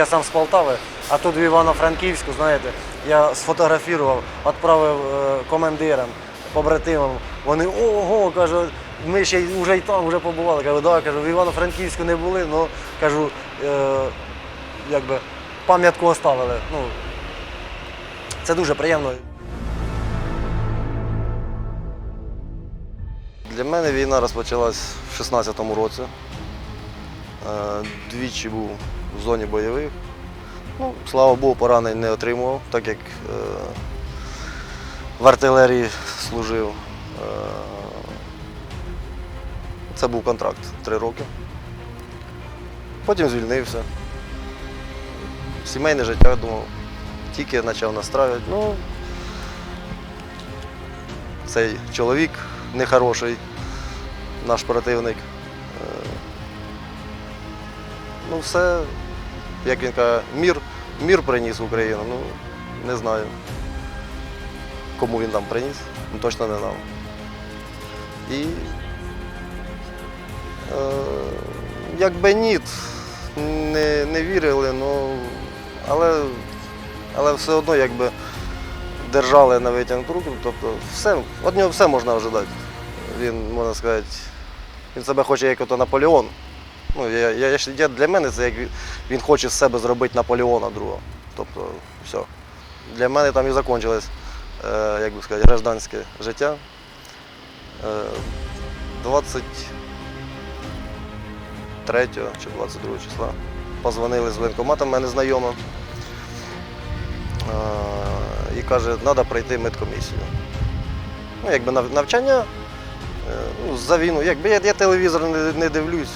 Я сам з Полтави, а тут в Івано-Франківську, знаєте, я сфотографував, відправив е, командирам, побратимам. Вони ого, кажуть, ми ще вже й там вже побували. Кажу, да, кажу, в Івано-Франківську не були, але кажу, е, якби пам'ятку оставили. Ну, це дуже приємно. Для мене війна розпочалась в 16-му році. Е, Двічі був в зоні бойових. Ну, слава Богу, поранень не отримував, так як е, в артилерії служив. Е, Це був контракт три роки. Потім звільнився. Сімейне життя, думав, тільки почав настраювати. Ну, цей чоловік нехороший, наш противник. Е, Ну, все, як він каже, мір, мір приніс Україну. Ну, не знаю, кому він там приніс, ну, точно не нам. І е, якби ні, не, не вірили, ну, але, але все одно якби держали на витягнуту руку, тобто все, від нього все можна ожидати. Він, можна сказати, він себе хоче як Наполеон. Ну, я, я, я, для мене це як він хоче з себе зробити Наполеона другого. Тобто, все. Для мене там і закінчилось, е, як би сказати, гражданське життя. Е, 23 чи 22 числа позвонили з воєнкоматом, мене знайома. Е, і каже, треба пройти медкомісію. Ну, якби навчання е, ну, за війну. Якби я, я телевізор не, не дивлюсь.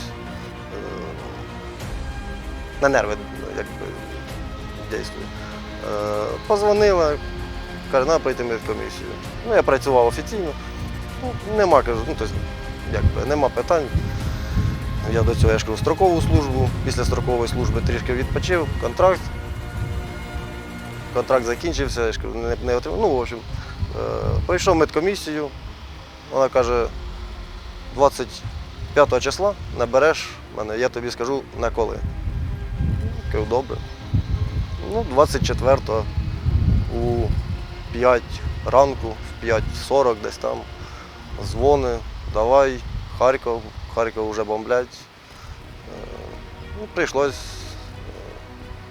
На нерви якби, дійствую. Е, Позвонила, каже, треба пройти медкомісію. Ну, я працював офіційно. Ну, нема, кажу, ну, тобто, якби, нема питань. Я до цього я ж кажу, строкову службу. Після строкової служби трішки відпочив, контракт. Контракт закінчився, я ж кажу, не, не отримав. Ну, в общем, е, пройшов медкомісію. Вона каже, 25 числа набереш мене, я тобі скажу на коли. Кажу, добре. Ну, 24-го у 5 ранку, в 5.40 десь там. Дзвони, давай, Харків, Харків вже бомблять. Е, Ну, прийшлось,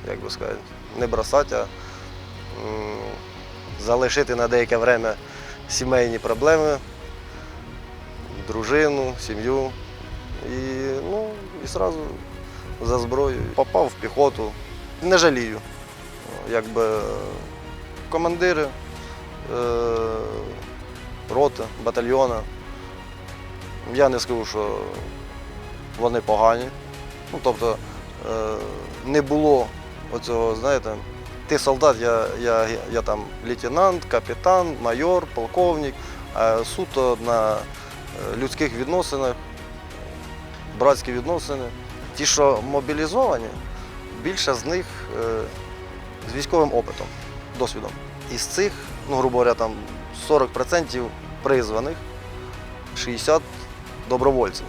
е, як би сказати, не бросати, а залишити на деяке время сімейні проблеми, дружину, сім'ю. І, ну, і одразу за зброю. Попав в піхоту. Не жалію. Якби командири е, роти, батальйона. Я не скажу, що вони погані. Ну, тобто е, не було оцього, знаєте, ти солдат, я, я, я там лейтенант, капітан, майор, полковник, а суто на е, людських відносинах, братські відносини. Ті, що мобілізовані, більше з них е, з військовим опитом, досвідом. Із цих, ну, грубо говоря, там 40% призваних, 60 добровольців.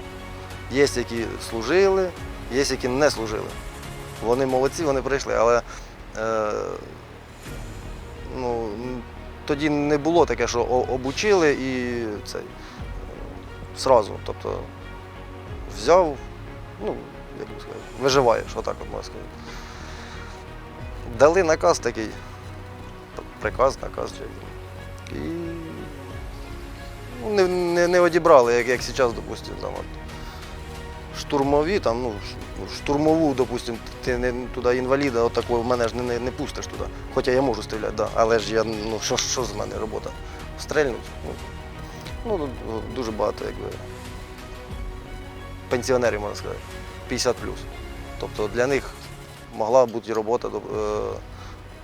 Є, які служили, є, які не служили. Вони молодці, вони прийшли, але е, ну, тоді не було таке, що обучили і цей, сразу. Тобто взяв, ну, як би сказати, виживаєш, отак от можна сказати. Дали наказ такий, приказ, наказ. І ну, не, не, не одібрали, як, як зараз, допустимо, там, от, штурмові, там, ну, ну, штурмову, допустимо, ти не туди інваліда, от в мене ж не, не, пустиш туди. Хоча я можу стріляти, да, але ж я, ну, що, що з мене робота? Стрельнуть. Ну, ну, ну, дуже багато, якби, пенсіонерів, можна сказати, 50 Тобто для них могла бути робота, е,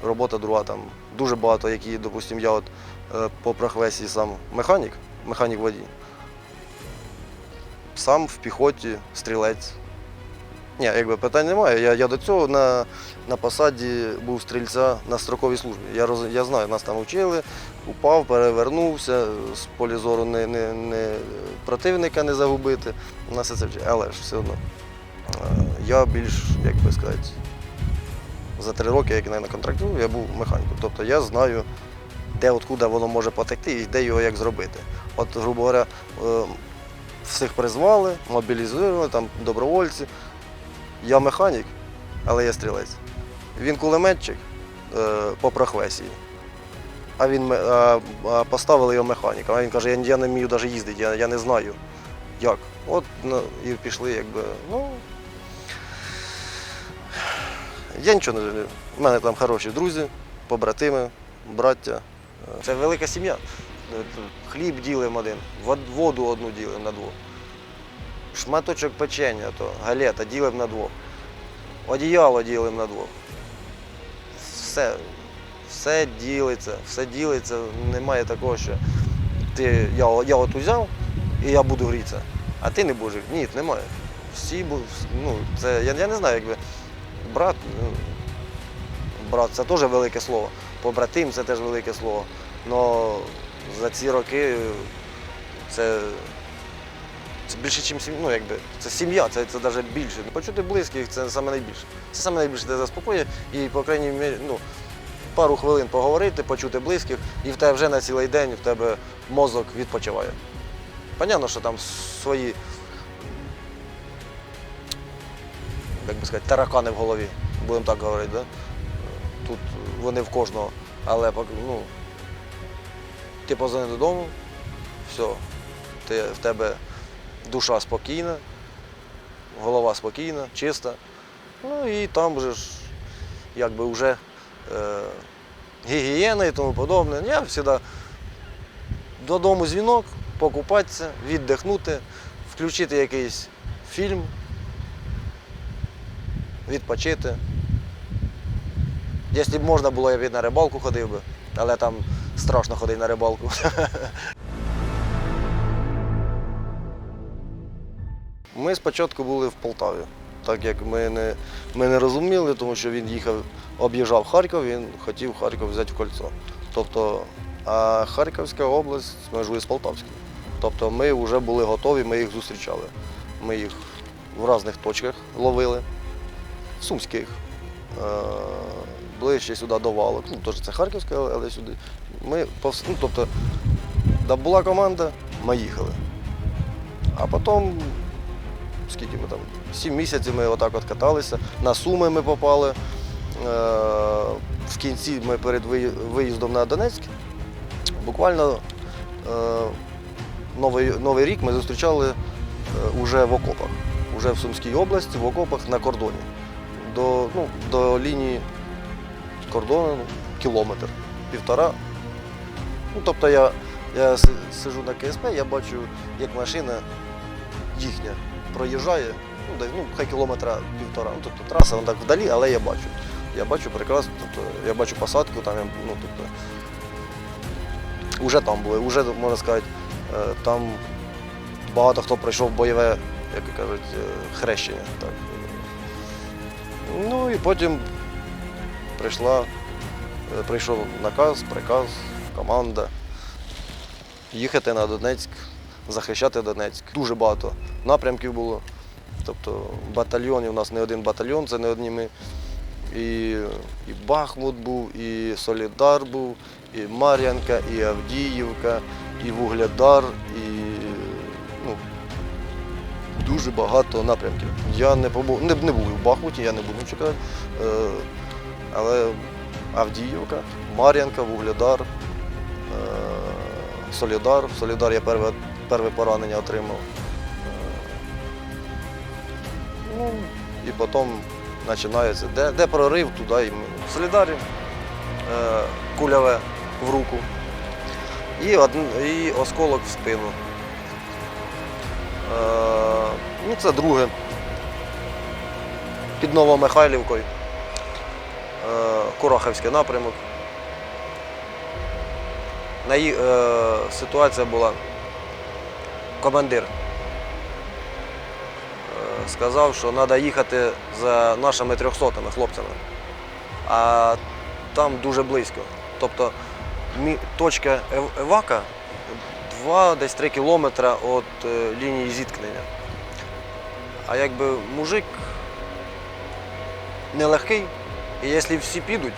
робота друга там. Дуже багато, які, допустимо, я от е, по професії сам механік, механік водій. Сам в піхоті стрілець. Ні, якби питань немає. Я, я до цього на, на посаді був стрільця на строковій службі. Я, роз, я знаю, нас там вчили, упав, перевернувся, з полі зору не, не, не, противника не загубити. Нас це вчили. Але ж все одно. Я більш, як би сказати, за три роки, як на контракті, я був механіком. Тобто я знаю, де откуда воно може потекти і де його як зробити. От, грубо говоря, е, всіх призвали, мобілізували, там добровольці. Я механік, але я стрілець. Він кулеметчик е, по професії. А він а, а поставили його механіком. А він каже, я, я не вмію навіть їздити, я, я не знаю як. От ну, і пішли, якби. Ну, я нічого не жалію. У мене там хороші друзі, побратими, браття. Це велика сім'я. Хліб ділимо один, воду одну ділимо на двох. Шматочок печення, то галета ділимо на двох. Одіяло ділимо на двох. Все, все ділиться, все ділиться. Немає такого, що ти, я, я от узяв і я буду грітися, а ти не будеш. Ні, немає. Всі ну, це, я, я не знаю, якби брат, ну, брат це теж велике слово. Побратим це теж велике слово. Але за ці роки це, це більше, ніж. Ну, якби, це сім'я, це, це навіть більше. Почути близьких це саме найбільше. Це саме найбільше тебе заспокоює і, по крайній мірі, ну, пару хвилин поговорити, почути близьких, і в тебе вже на цілий день в тебе мозок відпочиває. Понятно, що там свої, як би сказати, таракани в голові, будемо так говорити. Да? Тут вони в кожного. Але ну, ти позвонив додому, все, ти, в тебе душа спокійна, голова спокійна, чиста. Ну і там вже ж якби вже е, гігієна і тому подобне. Я завжди додому дзвінок, покупатися, віддихнути, включити якийсь фільм, відпочити. Якщо б можна було, я б на рибалку ходив би, але там страшно ходити на рибалку. Ми спочатку були в Полтаві, так як ми не, ми не розуміли, тому що він їхав, об'їжджав Харків, він хотів Харків взяти в кольцо. Тобто, а Харківська область межує з Полтавською. Тобто ми вже були готові, ми їх зустрічали. Ми їх в різних точках ловили, в Сумських, е, ближче сюди до Валок. Ну, теж це Харківська, але сюди. Ми ну, тобто, була команда, ми їхали. А потім, скільки ми там, сім місяців ми отак от каталися. На Суми ми попали. Е, в кінці ми перед виїздом на Донецьк. Буквально е, новий, новий рік ми зустрічали е, уже в окопах, уже в Сумській області, в окопах на кордоні. До, ну, до лінії кордону ну, кілометр, півтора. Ну, тобто я, я си- сиджу на КСП, я бачу, як машина їхня проїжджає, ну, десь, ну, хай кілометра півтора. Ну, тобто траса вона так вдалі, але я бачу. Я бачу прекрасно, тобто, я бачу посадку, там, ну, тобто, вже там були, вже, можна сказати, е, там багато хто пройшов бойове, як кажуть, е, хрещення. Так. Ну і потім прийшла, е, прийшов наказ, приказ, команда їхати на Донецьк, захищати Донецьк. Дуже багато напрямків було. Тобто батальйонів, у нас не один батальйон, це не одні ми. І, і Бахмут був, і Солідар був, і Мар'янка, і Авдіївка, і Вугледар, і ну, дуже багато напрямків. Я не побув, не, не був в Бахмуті, я не буду чекати. Е, але Авдіївка, Мар'янка, Вугледар, е, Солідар. Солідар я перше, перше поранення отримав. Ну, і потім починається. Де, де прорив, туди і. В Солідарі е, кульове в руку. І, один, і осколок в спину. Е, ну, це друге. Під Новомихайлівкою. Е, Курахівський напрямок. Наї... Е, ситуація була. Командир е, сказав, що треба їхати за нашими трьохсотими хлопцями. А там дуже близько. Тобто точка ев- евака 2-3 кілометри від е, лінії зіткнення. А якби мужик нелегкий, І якщо всі підуть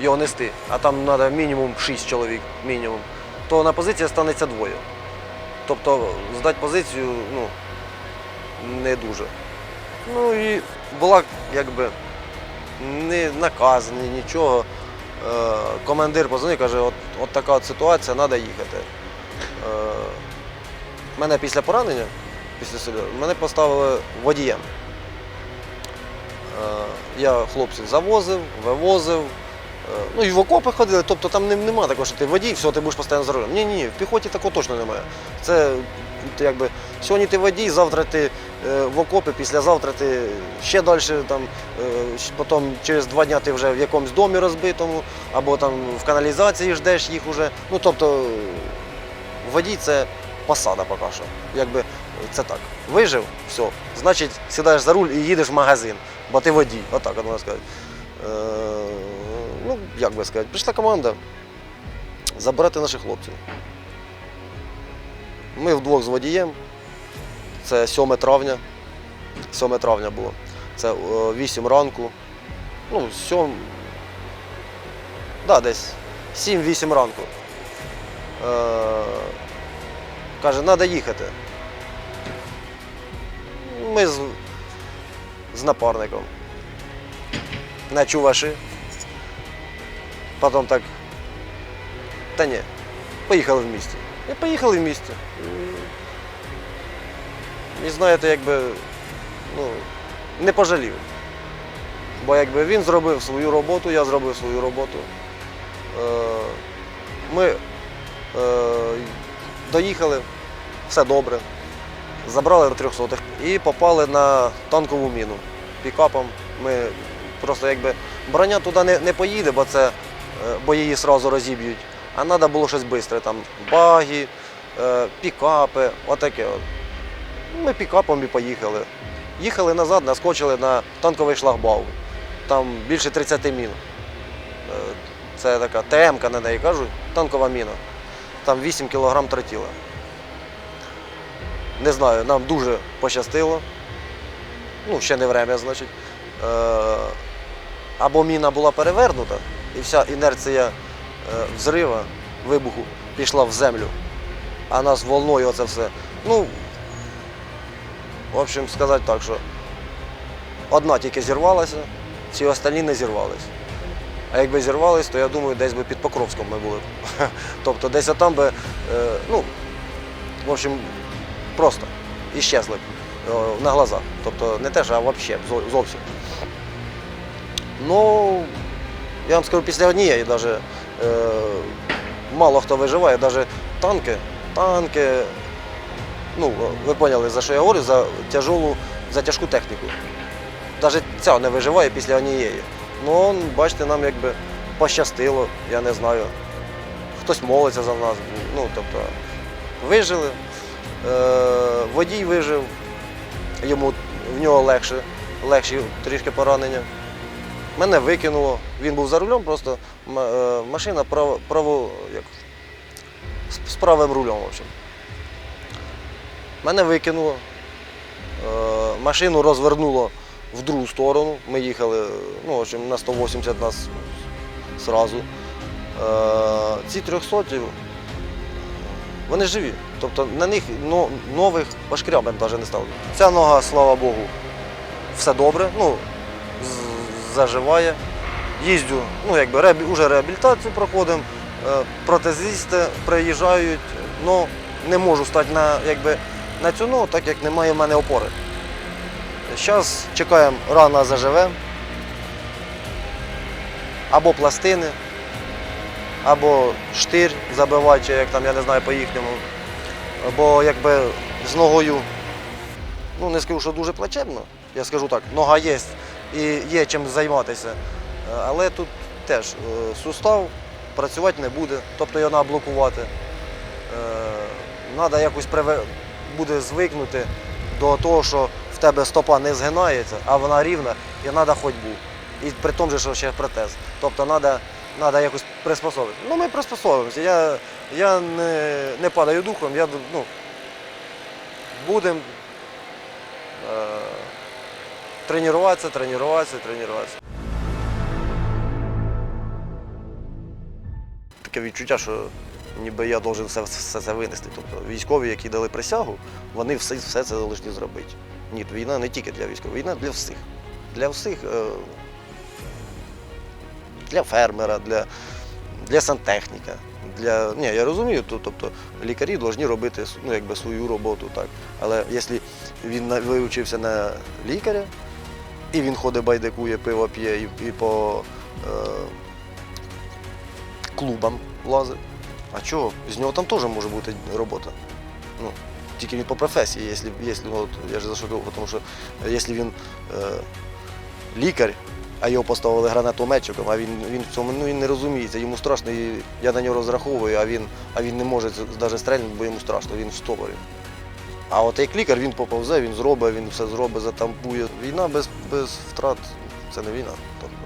його нести, а там треба мінімум 6 чоловік, мінімум, то на позиції станеться двоє. Тобто здати позицію ну, не дуже. Ну і була якби не наказ, ні нічого. Е, командир позвонив, каже, от, от така от ситуація, треба їхати. Е, мене після поранення, після себе, мене поставили водієм. Е, я хлопців завозив, вивозив. Е, Ну і в окопи ходили, тобто там не- нема такого, що ти водій, все, ти будеш постійно за рулем. Ні, ні, в піхоті такого точно немає. Це якби сьогодні ти водій, завтра ти е, в окопі, післязавтра ти ще далі, там, е, потім через два дні ти вже в якомусь домі розбитому, або там в каналізації ждеш їх уже. Ну тобто водій це посада поки що. Якби це так. Вижив, все, значить сідаєш за руль і їдеш в магазин, бо ти водій. Отак от можна сказати. Е, як би сказати, прийшла команда забирати наших хлопців. Ми вдвох з водієм. Це 7 травня. 7 травня було. Це е, 8 ранку. Ну, 7. Да, десь 7-8 ранку. Е, каже, треба їхати. Ми з, з напарником. На чуваші. Потім так. Та ні, поїхали в місті. І поїхали в місті. І, знаєте, якби ну, не пожалів. Бо якби він зробив свою роботу, я зробив свою роботу. Е, ми е, доїхали, все добре. Забрали трьохсотих і попали на танкову міну пікапом. Ми просто якби броня туди не, не поїде, бо це бо її одразу розіб'ють. А треба було щось швидке, там баги, е, пікапи, отаке. От. Ми пікапом і поїхали. Їхали назад, наскочили на танковий шлагбаум. Там більше 30 мін. Е, Це така ТМ-ка на неї кажуть, танкова міна. Там 8 кг тротіла. Не знаю, нам дуже пощастило. Ну, ще не время, значить. Е, Або міна була перевернута, і вся інерція е, взрива, вибуху пішла в землю, а нас волною оце все. Ну, в общем, сказати так, що одна тільки зірвалася, всі остальні не зірвалися. А якби зірвались, то я думаю, десь би під Покровськом ми були. Тобто десь там би, е, ну, в общем, просто іщезли б е, на глазах. Тобто не те, ж, а взагалі зовсім. Ну, я вам скажу, після однієї даже, е, мало хто виживає, навіть танки, танки, ну, ви поняли, за що я говорю, за тяжолу, за тяжку техніку. Навіть ця не виживає після однієї. Ну, бачите, нам якби пощастило, я не знаю. Хтось молиться за нас. Ну, тобто, вижили. Е, водій вижив, йому в нього легше, легші трішки поранення. Мене викинуло. Він був за рулем, просто е, машина право, право як, з- правим рулем. В общем. Мене викинуло. Е, машину розвернуло в другу сторону. Ми їхали ну, в общем, на 180 нас зразу. Е, ці 300 вони живі. Тобто на них нових пошкрябин навіть не стало. Ця нога, слава Богу, все добре. Ну, заживає. Їздю, ну якби реабі, вже реабілітацію проходимо, е, протезисти приїжджають, ну не можу стати на, якби, на цю ногу, так як немає в мене опори. Зараз чекаємо, рана заживе. Або пластини, або штир забивати, як там, я не знаю, по-їхньому. Бо якби з ногою, ну не скажу, що дуже плачебно, я скажу так, нога є і є чим займатися. Е, Але тут теж е, сустав працювати не буде, тобто його треба блокувати. Треба якось буде звикнути до того, що в тебе стопа не згинається, а вона рівна і треба ходьбу. І при тому, же, що ще протез. Тобто треба, треба якось приспособити. Ну, ми приспособимося. Я, я не, не падаю духом, я ну, будемо тренуватися, тренуватися, тренуватися. Таке відчуття, що ніби я повинен все, все це винести. Тобто військові, які дали присягу, вони все все це залишні зробити. Ні, війна не тільки для військових, війна для всіх. Для всіх, е, для фермера, для для сантехніка. Для... Ні, я розумію, то, тобто лікарі повинні робити ну, якби, свою роботу. так. Але якщо він вивчився на лікаря, і він ходить байдикує, пиво п'є і, і по е, клубам лазить. А чого? З нього там теж може бути робота. Ну, тільки він по професії, якщо, якщо ну, я ж за тому що якщо він е, лікар, а його поставили гранатометчиком, а він, він в цьому ну, він не розуміється, йому страшно, і я на нього розраховую, а він, а він не може навіть стрельнути, бо йому страшно, він в стопорі. А от як лікар він поповзе, він зробить, він все зробить, затампує. Війна без, без втрат це не війна. Тобто,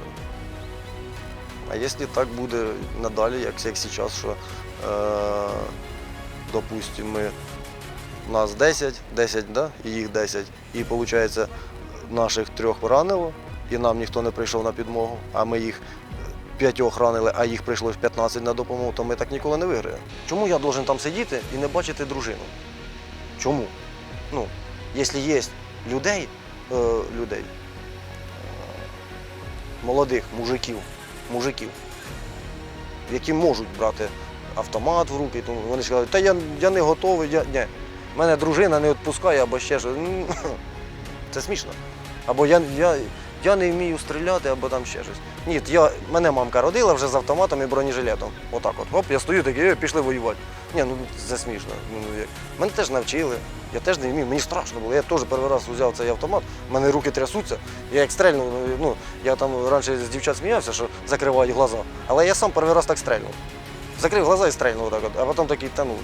а якщо так буде надалі, як, як зараз, що, е, допустимо, нас 10, 10, да? і їх 10, і виходить, наших трьох поранило, і нам ніхто не прийшов на підмогу, а ми їх п'ятьох ранили, а їх прийшло 15 на допомогу, то ми так ніколи не виграємо. Чому я должен там сидіти і не бачити дружину? Чому? Ну, якщо є людей, е, людей, е, молодих мужиків, мужиків, які можуть брати автомат в руки, тому вони ж кажуть, та я, я не готовий, я ні. Мене дружина не відпускає або ще щось. Це смішно. Або я, я, я не вмію стріляти, або там ще щось. Ні, я, мене мамка родила вже з автоматом і бронежилетом. Отак от. Оп, я стою такий, «Е, пішли воювати. Ні, ну це смішно. Ну, як. Мене теж навчили. Я теж не вмів, мені страшно було. Я теж перший раз взяв цей автомат, в мене руки трясуться. Я як стрельнув, ну, я там раніше з дівчат сміявся, що закривають глаза. Але я сам перший раз так стрельнув. Закрив глаза і стрельнув так от. А потім такий, та ну,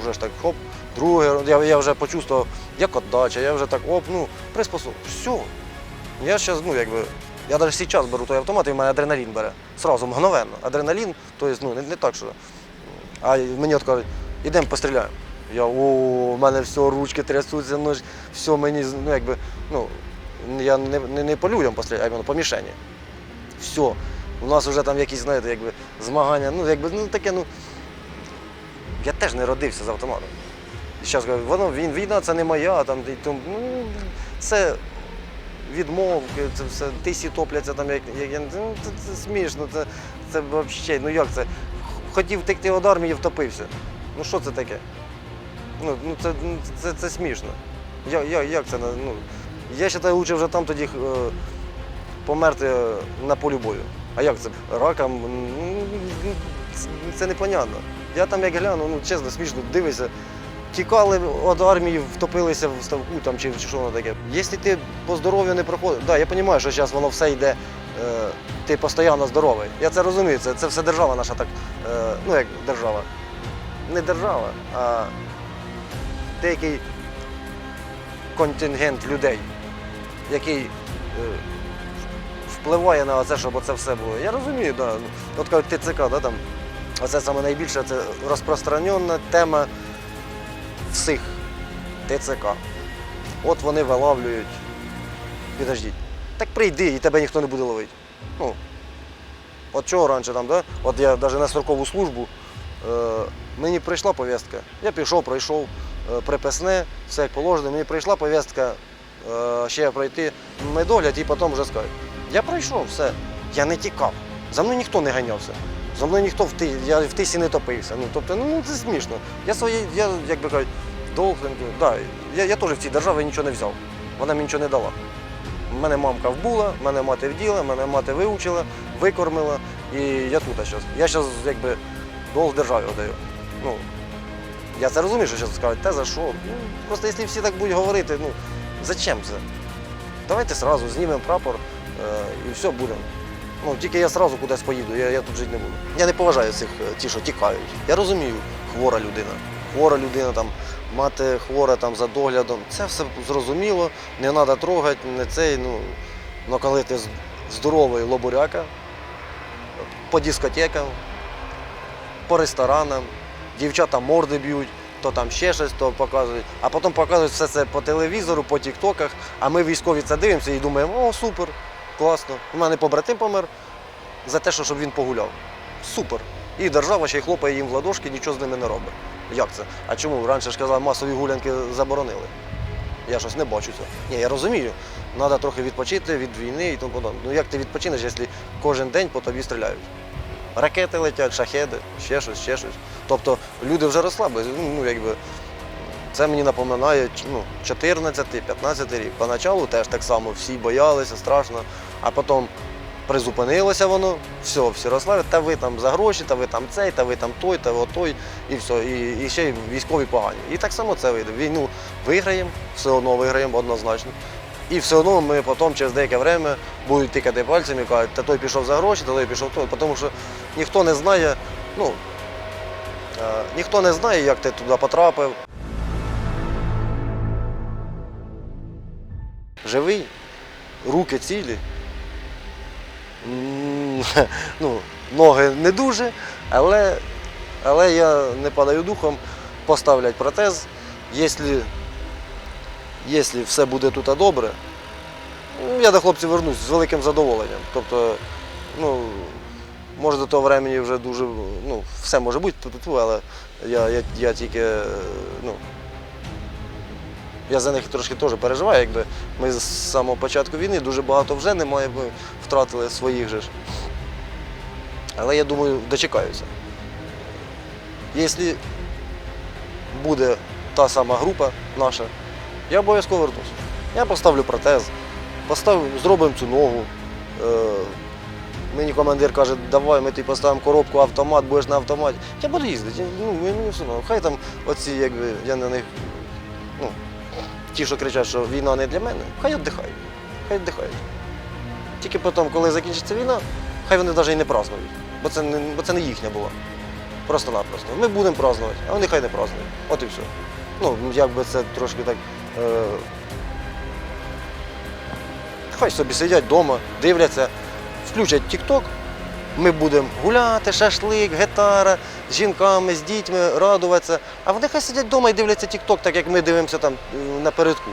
вже ж так хоп, другий, я, я вже почувствував, як отдача, я вже так оп, ну, приспособ. Все. Я зараз, ну, якби, я навіть зараз беру той автомат, і в мене адреналін бере. Сразу, мгновенно. Адреналін, тобто, ну, не, не так, що. А мені от кажуть, ідемо постріляємо. Я, о, у мене все, ручки трясуться, ну, все мені, ну, якби, ну, я не, не, не по людям постріляю, а по мішені. Все. У нас вже там якісь, знаєте, якби змагання, ну, якби, ну, таке, ну, я теж не родився з автоматом. І зараз кажу, воно він, війна це не моя, там, ну, це відмовки, це все, тисі топляться там, як, як ну, це, це смішно, це, це взагалі, ну як це? Хотів втекти від армії, втопився. Ну що це таке? Ну, ну це, ну, це, це смішно. Я, я, як це? Ну, я вважаю, лучше вже там тоді е, померти е, на полі бою. А як це? Раком? Ну, це- Це непонятно. Я там як гляну, ну чесно, смішно, дивишся. Тікали від армії, втопилися в ставку там, чи, що воно таке. Якщо ти по здоров'ю не проходиш, да, я розумію, що зараз воно все йде, е, ти постійно здоровий. Я це розумію, це, це все держава наша так, е, ну як держава. Не держава, а деякий контингент людей, який е, впливає на це, щоб це все було. Я розумію, да. От кажуть ТЦК, да, там, оце саме найбільше це розпространена тема всіх ТЦК. От вони вилавлюють. Підождіть. Так прийди і тебе ніхто не буде ловити. Ну, от чого раніше там, да? От я навіть на строкову службу, е, мені прийшла повістка. Я пішов, пройшов е, приписне, все як положено. Мені прийшла повістка е, ще пройти медогляд і потім вже скажуть. Я пройшов, все. Я не тікав. За мною ніхто не ганявся. За мною ніхто в ти, я в тисі не топився. Ну, тобто, ну це смішно. Я своє, я, як би кажуть, долг, да, я, я теж в цій державі нічого не взяв. Вона мені нічого не дала. Мене мамка вбула, мене мати вділа, мене мати вивчила, викормила, і я тут зараз. Я зараз якби долг державі віддаю. Ну, я це розумію, що зараз скажуть, та за що? Ну, просто якщо всі так будуть говорити, ну зачем це? Давайте сразу знімемо прапор е, і все будемо. Ну, тільки я одразу кудись поїду, я, я тут жити не буду. Я не поважаю цих, е, ті, що тікають. Я розумію, хвора людина. Хвора людина, там, мати хвора там, за доглядом. Це все зрозуміло, не треба трогати, не цей. Ну, ну коли ти здоровий лобуряка, по дискотекам, по ресторанам, дівчата морди б'ють, то там ще щось, то показують, а потім показують все це по телевізору, по тіктоках, а ми військові це дивимося і думаємо, о, супер, класно. У мене побратим помер за те, що щоб він погуляв. Супер. І держава ще й хлопає їм в ладошки, нічого з ними не робить. Як це? А чому? Раніше ж казав, масові гулянки заборонили. Я щось не бачу цього. Ні, я розумію. Треба трохи відпочити від війни і тому подобне. Ну як ти відпочинеш, якщо кожен день по тобі стріляють? Ракети летять, шахеди, ще щось, ще щось. Тобто люди вже розслабились. Ну, ну, якби, це мені напоминає ну, 14-15 рік. Поначалу теж так само всі боялися, страшно, а потім призупинилося воно, все, всі розслабили, та ви там за гроші, та ви там цей, та ви там той, та ви той, і все. І, і ще й військові погані. І так само це вийде. Війну виграємо, все одно виграємо однозначно. І все одно ми потім через деяке время будуть тикати пальцем і кажуть, та той пішов за гроші, та той пішов той, тому що ніхто не знає, ну, е, ніхто не знає, як ти туди потрапив. Живий, руки цілі. Ну, ноги не дуже, але, але я не падаю духом, поставлять протез. Якщо, все буде тут добре, я до хлопців вернусь з великим задоволенням. Тобто, ну, може до того времени вже дуже, ну, все може бути, але я, я, я тільки, ну, я за них трошки теж переживаю, якби ми з самого початку війни дуже багато вже немає, ми втратили своїх же ж. Але я думаю, дочекаюся. Якщо буде та сама група наша, я обов'язково вернуся. Я поставлю протез, поставлю, зробимо цю ногу. Е, мені командир каже, давай ми тобі поставимо коробку, автомат, будеш на автоматі. Я буду їздити. Ну, мені все одно. Хай там оці, якби, я на них, ну, ті, що кричать, що війна не для мене, хай віддихають. Хай віддихають. Тільки потім, коли закінчиться війна, хай вони навіть і не празднують. Бо це не, бо це не їхня була. Просто-напросто. Ми будемо празднувати, а вони хай не празднують. От і все. Ну, якби це трошки так. Е... Хай собі сидять вдома, дивляться, включать TikTok, ми будемо гуляти, шашлик, гітара, з жінками, з дітьми, радуватися. А вони хай сидять вдома і дивляться TikTok, так як ми дивимося там е, напередку.